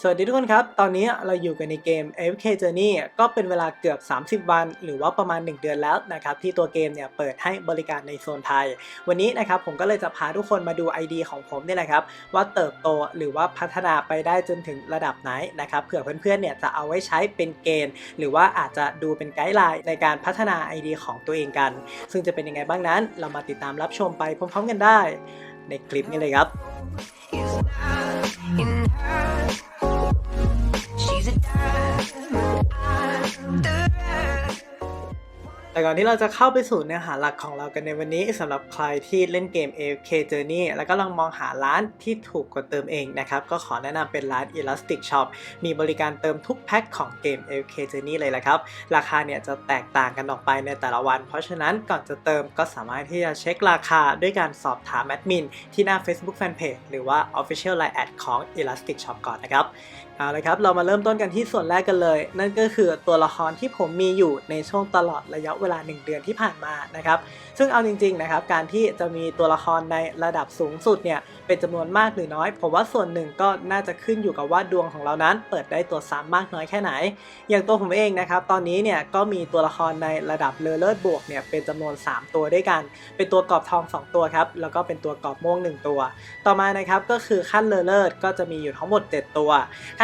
สวัสดีทุกคนครับ ตอนนี้เราอยู่กันในเกม AFK Journey ก็เป็นเวลาเกือบ 30 วัน หรือว่าประมาณ 1 เดือนแล้วนะครับที่ตัวเกมเนี่ยเปิดให้บริการในโซนไทย วันนี้นะครับผมก็เลยจะพาทุกคนมาดู ID ของผมนี่แหละครับ ว่าเติบโตหรือว่าพัฒนาไปได้จนถึงระดับไหนนะครับเผื่อเพื่อนๆเนี่ยจะเอาไว้ใช้เป็นเกณฑ์ หรือว่าอาจจะดูเป็นไกด์ไลน์ในการพัฒนา ID ของตัวเองกัน ซึ่งจะเป็นยังไงบ้างนั้น เรามาติดตามรับชมไปพร้อมๆกันได้ ในคลิปนี้เลยครับ แต่ก่อนที่เราจะเข้าไปสู่เนื้อหาหลักของเรากันในวันนี้สำหรับใครที่เล่นเกม AFK Journey แล้วก็ลองมองหาร้านที่ถูกกว่าเติมเองนะครับ ก็ขอแนะนำเป็นร้าน Elastic Shop มีบริการเติมทุกแพ็คของเกม AFK Journey เลยแหละครับ ราคาเนี่ยจะแตกต่างกันออกไปในแต่ละวัน เพราะฉะนั้นก่อนจะเติมก็สามารถที่จะเช็คราคาด้วยการสอบถามแอดมินที่หน้า Facebook Fanpage หรือว่า Official Line Ad ของ Elastic Shop ก่อนนะครับเอาละครับ เรามาเริ่มต้นกันที่ส่วนแรกกันเลย นั่นก็คือตัวละครที่ผมมีอยู่ในช่วงตลอดระยะเวลา 1 เดือนที่ผ่านมานะครับ ซึ่งเอาจริงๆนะครับ การที่จะมีตัวละครในระดับสูงสุดเนี่ย เป็นจำนวนมากหรือน้อย ผมว่าส่วนหนึ่งก็น่าจะขึ้นอยู่กับว่าดวงของเรานั้น เปิดได้ตัวซ้ำมากน้อยแค่ไหน อย่างตัวผมเองนะครับ ตอนนี้เนี่ยก็มีตัวละครในระดับเลอเลิศบวกเนี่ยเป็นจำนวน 3 ตัวด้วยกัน เป็นตัวกรอบทอง 2 ตัวครับ แล้วก็เป็นตัวกรอบม่วง 1 ตัว ต่อมานะครับก็คือขั้นเลอเลิศก็จะมีอยู่ทั้งหมด 7 ตัว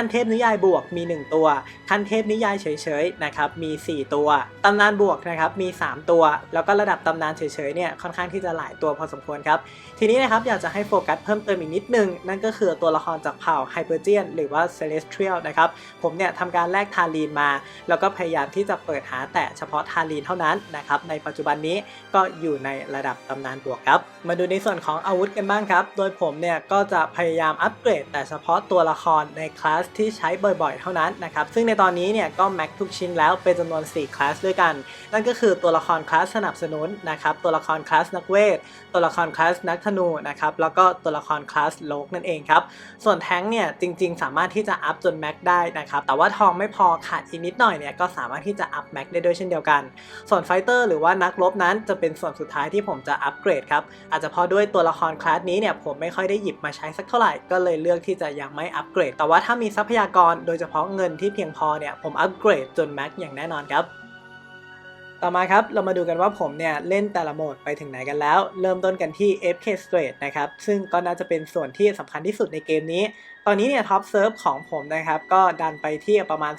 ขั้นเทพนิยายบวกมี 1 ตัว ขั้นเทพนิยายเฉยๆนะครับมี 4 ตัว ตำนานบวกนะครับมี 3 ตัว แล้วก็ระดับตำนานเฉยๆเนี่ยค่อนข้างที่จะหลายตัวพอสมควรครับทีนี้นะครับอยากจะให้โฟกัสเพิ่มเติมอีกนิดนึง นั่นก็คือตัวละครจากเผ่าไฮเปอร์เจียนหรือว่าเซเลสเทรียลนะครับผมเนี่ยทำการแลกทารีนมา แล้วก็พยายามที่จะเปิดหาแต่เฉพาะทารีนเท่านั้นนะครับในปัจจุบันนี้ก็อยู่ในระดับตำนานบวกครับมาดูในส่วนของอาวุธกันบ้างครับ โดยผมเนี่ยก็จะพยายามอัปเกรดแต่เฉพาะตัวละครในคลาสที่ใช้บ่อยๆ เท่านั้นนะครับ ซึ่งในตอนนี้เนี่ยก็แม็กทุกชิ้นแล้วเป็นจำนวน 4 คลาสด้วยกัน นั่นก็คือตัวละครคลาสสนับสนุนนะครับ ตัวละครคลาสนักเวท ตัวละครคลาสนักธนูนะครับ แล้วก็ตัวละครคลาสโลกนั่นเองครับ ส่วนแท้งเนี่ยจริงๆ สามารถที่จะอัพจนแม็กได้นะครับ แต่ว่าทองไม่พอขาดอีกนิดหน่อยเนี่ยก็สามารถที่จะอัพแม็กได้ด้วยเช่นเดียวกัน ส่วนไฟเตอร์หรือว่านักรบนั้นจะเป็นส่วนสุดท้ายที่ผมจะอัปเกรดครับ อาจจะเพราะด้วยตัวละครคลาสนี้เนี่ยผมไม่ค่อยได้หยิบมาใช้สักเท่าไหร่ ก็เลยเลือกที่จะยังไม่อัปเกรด แต่ว่าถ้ามีทรัพยากรโดยเฉพาะเงินที่เพียงพอเนี่ยผมอัปเกรดจนแม็กอย่างแน่นอนครับ ต่อมาครับเรามาดูกันว่าผมเนี่ยเล่นแต่ละโหมดไปถึงไหนกันแล้ว เริ่มต้นกันที่ FK Straight นะครับ ซึ่งก็น่าจะเป็นส่วนที่สำคัญที่สุดในเกมนี้ตอนนี้เนี่ยท็อปเซิร์ฟของผมนะครับก็ดันไปที่ประมาณ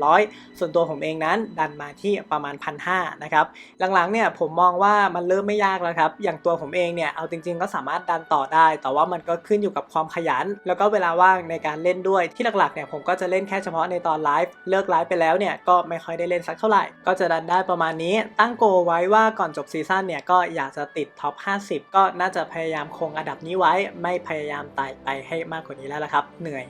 2,300 ส่วนตัวผมเองนั้นดันมาที่ประมาณ 1,500นะครับหลังๆเนี่ยผมมองว่ามันเริ่มไม่ยากแล้วครับ อย่างตัวผมเองเนี่ยเอาจริงๆ ก็สามารถดันต่อได้ แต่ว่ามันก็ขึ้นอยู่กับความขยัน แล้วก็เวลาว่างในการเล่นด้วยที่หลักๆเนี่ยผมก็จะเล่นแค่เฉพาะในตอนไลฟ์เลิกไลฟ์ไปแล้วเนี่ยก็ไม่ค่อยได้เล่นสักเท่าไหร่ ก็จะดันได้ประมาณนี้ ตั้งโกไว้ว่าก่อนจบซีซั่นเนี่ยก็อยากจะติดท็อป 50 ก็น่าจะพยายามคงอันดับนี้ไว้ ไม่พยายามไต่ไปให้มากกว่านี้แล้วละครับเหนื่อย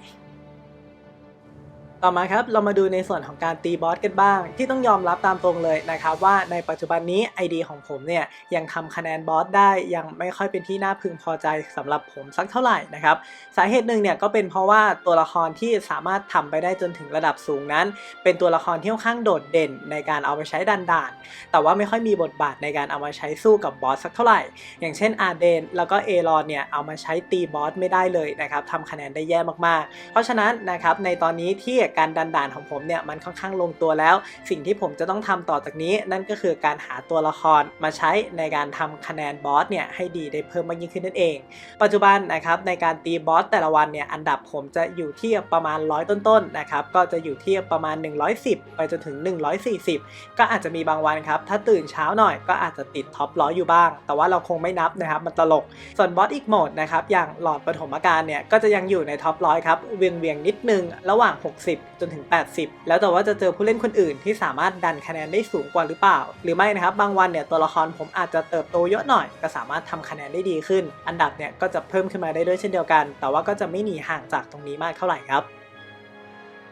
ต่อมาครับเรามาดูในส่วนของการตีบอสกันบ้าง ที่ต้องยอมรับตามตรงเลยนะครับว่าในปัจจุบันนี้ ID ของผมเนี่ยยังทำคะแนนบอสได้ยังไม่ค่อยเป็นที่น่าพึงพอใจสำหรับผมสักเท่าไหร่นะครับสาเหตุหนึ่งเนี่ยก็เป็นเพราะว่าตัวละครที่สามารถทำไปได้จนถึงระดับสูงนั้น เป็นตัวละครที่ค่อนข้างโดดเด่นในการเอาไปใช้ดันด่าน แต่ว่าไม่ค่อยมีบทบาทในการเอามาใช้สู้กับบอสสักเท่าไหร่ อย่างเช่นอาเดนแล้วก็เอรอนเนี่ยเอามาใช้ตีบอสไม่ได้เลยนะครับทำคะแนนได้แย่มากๆ เพราะฉะนั้นนะครับในตอนนี้ที่การดันด่านของผมเนี่ยมันค่อนข้างลงตัวแล้ว สิ่งที่ผมจะต้องทำต่อจากนี้ นั่นก็คือการหาตัวละครมาใช้ในการทำคะแนนบอสเนี่ยให้ดีได้เพิ่มมากยิ่งขึ้นนั่นเอง ปัจจุบันนะครับในการตีบอสแต่ละวันเนี่ยอันดับผมจะอยู่ที่ประมาณร้อยต้นๆนะครับก็จะอยู่ที่ประมาณ 110 ไปจนถึง 140 ก็อาจจะมีบางวันครับถ้าตื่นเช้าหน่อยก็อาจจะติดท็อปร้อยอยู่บ้าง แต่ว่าเราคงไม่นับนะครับมันตลก ส่วนบอสอีกโหมดนะครับอย่างหลอดปฐมอาการเนี่ยก็จะยังอยู่ในท็อปร้อยครับเวียงเวียงๆนิดนึงระหว่าง 60จนถึง 80 แล้วแต่ว่าจะเจอผู้เล่นคนอื่นที่สามารถดันคะแนนได้สูงกว่าหรือเปล่า หรือไม่นะครับบางวันเนี่ยตัวละครผมอาจจะเติบโตเยอะหน่อย ก็สามารถทำคะแนนได้ดีขึ้น อันดับเนี่ยก็จะเพิ่มขึ้นมาได้ด้วยเช่นเดียวกัน แต่ว่าก็จะไม่หนีห่างจากตรงนี้มากเท่าไหร่ครับ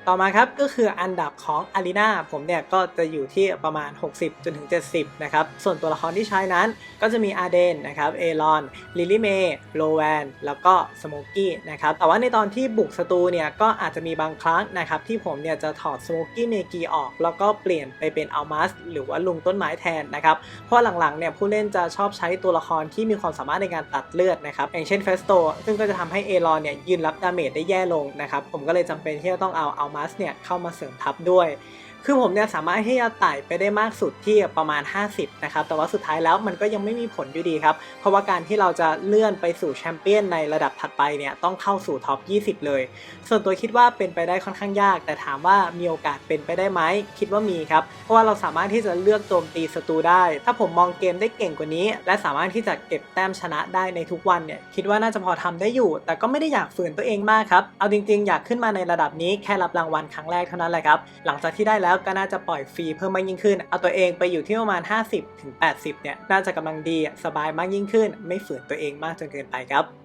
ต่อมาครับก็คืออันดับของอารีนาผมเนี่ยก็จะอยู่ที่ประมาณ 60จนถึง70 นะครับ ส่วนตัวละครที่ใช้นั้นก็จะมีอาเดนนะครับเอลอนลิลี่เมย์โลแวนแล้วก็สโมกี้นะครับแต่ว่าในตอนที่บุกสตูเนี่ยก็อาจจะมีบางครั้งนะครับที่ผมเนี่ยจะถอดสโมกี้เมกีออก แล้วก็เปลี่ยนไปเป็นอัลมัสหรือว่าลุงต้นไม้แทนนะครับเพราะหลังๆเนี่ยผู้เล่นจะชอบใช้ตัวละครที่มีความสามารถในการตัดเลือดนะครับอย่างเช่นเฟสโตซึ่งก็จะทำให้เอลอนเนี่ยยืนรับดาเมจได้แย่ลงนะครับผมก็เลยจำเป็นที่จะต้องเอาอัลมัสเนี่ยเข้ามาเสริมทัพด้วย คือผมเนี่ยสามารถที่จะไต่ไปได้มากสุดที่ประมาณ 50 นะครับ แต่ว่าสุดท้ายแล้วมันก็ยังไม่มีผลอยู่ดีครับ เพราะว่าการที่เราจะเลื่อนไปสู่แชมเปี้ยนในระดับถัดไปเนี่ยต้องเข้าสู่ท็อป 20 เลย ส่วนตัวคิดว่าเป็นไปได้ค่อนข้างยาก แต่ถามว่ามีโอกาสเป็นไปได้ไหม คิดว่ามีครับ เพราะว่าเราสามารถที่จะเลือกโจมตีศัตรูได้ ถ้าผมมองเกมได้เก่งกว่านี้ และสามารถที่จะเก็บแต้มชนะได้ในทุกวันเนี่ย คิดว่าน่าจะพอทำได้อยู่ แต่ก็ไม่ได้อยากฝืนตัวเองมากครับ เอาจริง ๆ อยากขึ้นมาในระดับนี้แค่รับรางวัลครั้งแรกเท่านั้นแหละครับ หลังจากที่ได้แล้วล้วก็น่าจะปล่อยฟรีเพิ่มมากยิ่งขึ้น เอาตัวเองไปอยู่ที่ประมาณ 50-80เนี่ยน่าจะกำลังดีสบายมากยิ่งขึ้น ไม่ฝืนตัวเองมากจนเกินไปครับ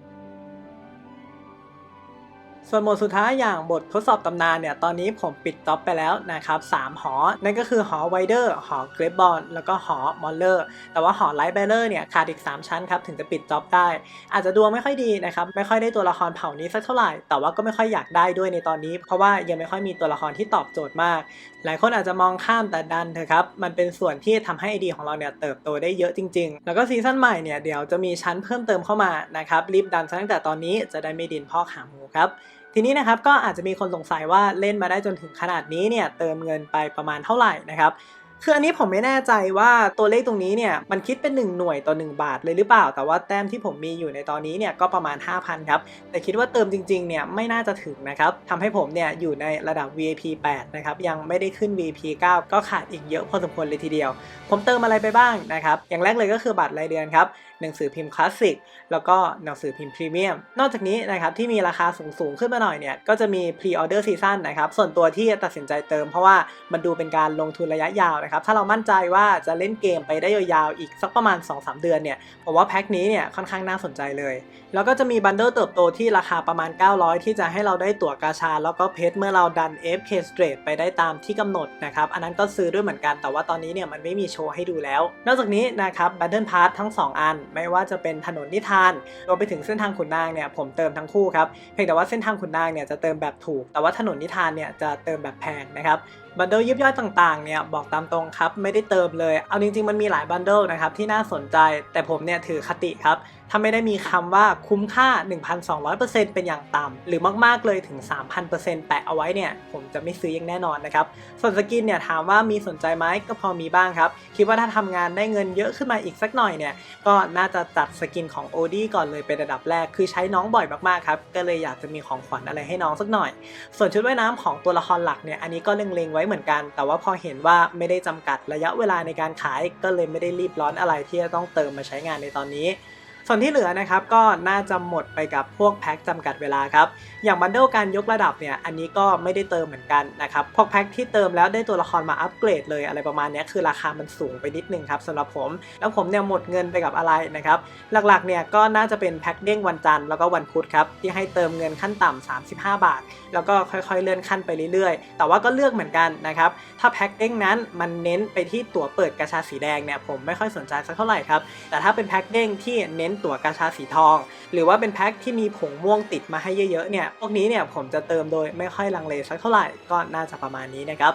ส่วนโหมดสุดท้ายอย่างบททดสอบตำนานเนี่ยตอนนี้ผมปิดจ็อบไปแล้วนะครับ3หอ นั่นก็คือหอไวเดอร์หอเกรฟบอลแล้วก็หอมอลเลอร์แต่ว่าหอไลท์แบลเลอร์เนี่ยขาดอีก 3 ชั้นครับถึงจะปิดจ็อบได้ อาจจะดวงไม่ค่อยดีนะครับไม่ค่อยได้ตัวละครเผ่านี้สักเท่าไหร่ แต่ว่าก็ไม่ค่อยอยากได้ด้วยในตอนนี้ เพราะว่ายังไม่ค่อยมีตัวละครที่ตอบโจทย์มาก หลายคนอาจจะมองข้ามแต่ดันเถอะครับมันเป็นส่วนที่ทำให้ไอดีของเราเนี่ยเติบโตได้เยอะจริง ๆ แล้วก็ซีซั่นใหม่เนี่ยเดี๋ยวจะมีชั้นเพิ่มเติมเข้ามานะครับรีบดันตั้งแต่ตอนนี้จะได้ไม่ดินพ่อกหางหมูครับ ทีนี้นะครับก็อาจจะมีคนสงสัยว่าเล่นมาได้จนถึงขนาดนี้เนี่ยเติมเงินไปประมาณเท่าไหร่นะครับคืออันนี้ผมไม่แน่ใจว่าตัวเลขตรงนี้เนี่ยมันคิดเป็น 1 หน่วยต่อ 1 บาทเลยหรือเปล่า แต่ว่าแต้มที่ผมมีอยู่ในตอนนี้เนี่ยก็ประมาณ 5,000 ครับ แต่คิดว่าเติมจริงๆเนี่ยไม่น่าจะถึงนะครับทำให้ผมเนี่ยอยู่ในระดับ VIP 8 นะครับ ยังไม่ได้ขึ้น VIP 9 ก็ขาดอีกเยอะพอสมควรเลยทีเดียว ผมเติมอะไรไปบ้างนะครับ อย่างแรกเลยก็คือบัตรรายเดือนครับ หนังสือพิมพ์คลาสสิกแล้วก็หนังสือพิมพ์พรีเมียม นอกจากนี้นะครับที่มีราคาสูงๆขึ้นมาหน่อยเนี่ยก็จะมี Pre Order Season นะครับส่วนตัวที่ตัดสินใจเติม เพราะว่ามันดูเป็นการลงทุนระยะยาวนะครับถ้าเรามั่นใจว่าจะเล่นเกมไปได้ยาวๆอีกสักประมาณ 2-3 เดือนเนี่ยผมว่าแพ็คนี้เนี่ยค่อนข้างน่าสนใจเลย แล้วก็จะมีบันเดิลเติบโตที่ราคาประมาณ 900 ที่จะให้เราได้ตั๋วกาชา แล้วก็เพชรเมื่อเราดัน FK Straight ไปได้ตามที่กำหนดนะครับอันนั้นก็ซื้อด้วยเหมือนกันแต่ว่าตอนนี้เนี่ยมันไม่มีโชว์ให้ดูแล้ว นอกจากนี้นะครับบันเดิลพาร์ททั้ง 2 อันไม่ว่าจะเป็นถนนนิทานรวมไปถึงเส้นทางขุนนางเนี่ยผมเติมทั้งคู่ครับเพียงแต่ว่าเส้นทางขุนนางเนี่ยจะเติมแบบถูก แต่ว่าถนนนิทานเนี่ยจะเติมแบบแพงนะครับบันเดิลยิบย่อยต่างๆเนี่ยบอกตามตรงครับไม่ได้เติมเลย เอาจริงๆมันมีหลายบันเดิลนะครับที่น่าสนใจ แต่ผมเนี่ยถือคติครับ ถ้าไม่ได้มีคำว่าคุ้มค่า 1,200%เป็นอย่างต่ำหรือมากๆเลยถึง 3,000%แปะเอาไว้เนี่ยผมจะไม่ซื้ออย่างแน่นอนนะครับ ส่วนสกินเนี่ยถามว่ามีสนใจไหมก็พอมีบ้างครับ คิดว่าถ้าทำงานได้เงินเยอะขึ้นมาอีกสักหน่อยเนี่ยก็น่าจะจัดสกินของโอดี้ก่อนเลยเป็นระดับแรก คือใช้น้องบ่อยมากๆครับก็เลยอยากจะมีของขวัญอะไรให้น้องสักหน่อย ส่วนชุดว่ายน้ำของตัวละครหลักเนี่ยอันนี้ก็เล็งๆไว้เหมือนกัน แต่ว่าพอเห็นว่าไม่ได้จำกัดระยะเวลาในการขายก็เลยไม่ได้รีบร้อนอะไรที่จะต้องเติมมาใช้งานในตอนนี้ ส่วนที่เหลือนะครับก็น่าจะหมดไปกับพวกแพ็คจำกัดเวลาครับ อย่างบันเดิลการยกระดับเนี่ยอันนี้ก็ไม่ได้เติมเหมือนกันนะครับ พวกแพ็คที่เติมแล้วได้ตัวละครมาอัปเกรดเลยอะไรประมาณนี้คือราคามันสูงไปนิดนึงครับสำหรับผม แล้วผมเนี่ยหมดเงินไปกับอะไรนะครับ หลักๆเนี่ยก็น่าจะเป็นแพ็คเด้งวันจันทร์แล้วก็วันพุธครับที่ให้เติมเงินขั้นต่ำ35 บาท แล้วก็ค่อยๆเลื่อนขั้นไปเรื่อยๆ แต่ว่าก็เลือกเหมือนกันนะครับถ้าแพ็คเด้งนั้นมันเน้นไปที่ตั๋วเปิดกาชาสีแดงเนี่ยผมไม่ค่อยสนใจสักเท่าไหร่ครับแต่ถ้าเป็นแพ็คเด้งที่เน้นตั๋วกาชาสีทอง หรือว่าเป็นแพ็คที่มีผงม่วงติดมาให้เยอะๆเนี่ยพวกนี้เนี่ยผมจะเติมโดยไม่ค่อยลังเลสักเท่าไหร่ก็น่าจะประมาณนี้นะครับ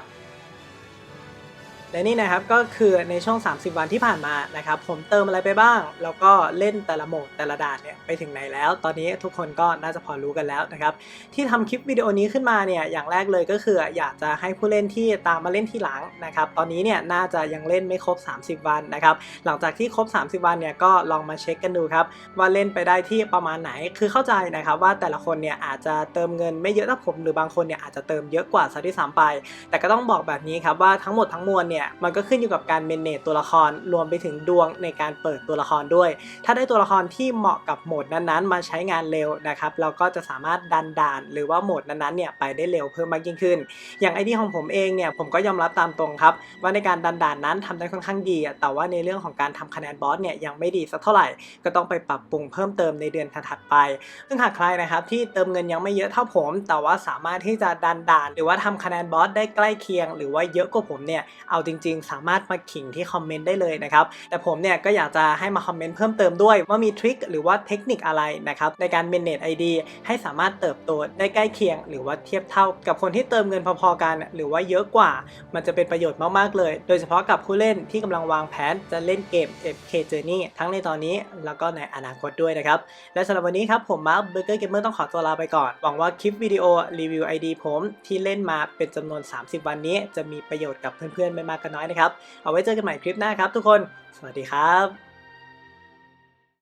และนี่นะครับก็คือในช่วง 30 วันที่ผ่านมานะครับผมเติมอะไรไปบ้าง แล้วก็เล่นแต่ละโหมดแต่ละด่านเนี่ยไปถึงไหนแล้ว ตอนนี้ทุกคนก็น่าจะพอรู้กันแล้วนะครับที่ทำคลิปวิดีโอนี้ขึ้นมาเนี่ยอย่างแรกเลยก็คืออยากจะให้ผู้เล่นที่ตามมาเล่นที่หลังนะครับตอนนี้เนี่ยน่าจะยังเล่นไม่ครบ 30 วันนะครับหลังจากที่ครบ 30 วันเนี่ยก็ลองมาเช็คกันดูครับว่าเล่นไปได้ที่ประมาณไหนคือเข้าใจนะครับว่าแต่ละคนเนี่ยอาจจะเติมเงินไม่เยอะเท่าผมหรือบางคนเนี่ยอาจจะเติมเยอะกว่าซะด้วยซ้ำไป แต่ก็ต้องบอกแบบนี้ครับว่าทั้งหมดทั้งมวลเนี่ยเนี่ยมันก็ขึ้นอยู่กับการเมนเนตตัวละครรวมไปถึงดวงในการเปิดตัวละครด้วย ถ้าได้ตัวละครที่เหมาะกับโหมดนั้นๆ มาใช้งานเร็วนะครับเราก็จะสามารถดันด่าน หรือว่าโหมดนั้นๆเนี่ยไปได้เร็วเพิ่มมากยิ่งขึ้น อย่างไอเดียของผมเองเนี่ยผมก็ยอมรับตามตรงครับ ว่าในการดันด่านนั้นทำได้ค่อนข้างดีอะแต่ว่าในเรื่องของการทำคะแนนบอสเนี่ยยังไม่ดีสักเท่าไหร่ก็ต้องไปปรับปรุงเพิ่มเติมในเดือนถัดไป ซึ่งหากใครนะครับที่เติมเงินยังไม่เยอะเท่าผม แต่ว่าสามารถที่จะดันด่าน หรือว่าทำคะแนนบอสได้ใกล้เคียง หรือว่าเยอะกว่าผมเนี่ยเอาจริง ๆ สามารถมาขิงที่คอมเมนต์ได้เลยนะครับแต่ผมเนี่ยก็อยากจะให้มาคอมเมนต์เพิ่มเติมด้วยว่ามีทริคหรือว่าเทคนิคอะไรนะครับในการเมนเนตไอดีให้สามารถเติบโตได้ใกล้เคียง หรือว่าเทียบเท่ากับคนที่เติมเงินพอๆกัน หรือว่าเยอะกว่า มันจะเป็นประโยชน์มากๆเลย โดยเฉพาะกับผู้เล่นที่กำลังวางแผนจะเล่นเกม FK Journey ทั้งในตอนนี้แล้วก็ในอนาคตด้วยนะครับและสำหรับวันนี้ครับผมมาร์คเบอร์เกอร์เกมเมอร์ต้องขอตัวลาไปก่อน หวังว่าคลิปวิดีโอรีวิว ID ผมที่เล่นมาเป็นจำนวน 30 วันนี้ จะมีประโยชน์กับเพื่อนๆไม่มากก็น้อยนะครับ เอาไว้เจอกันใหม่คลิปหน้าครับทุกคน สวัสดีครับ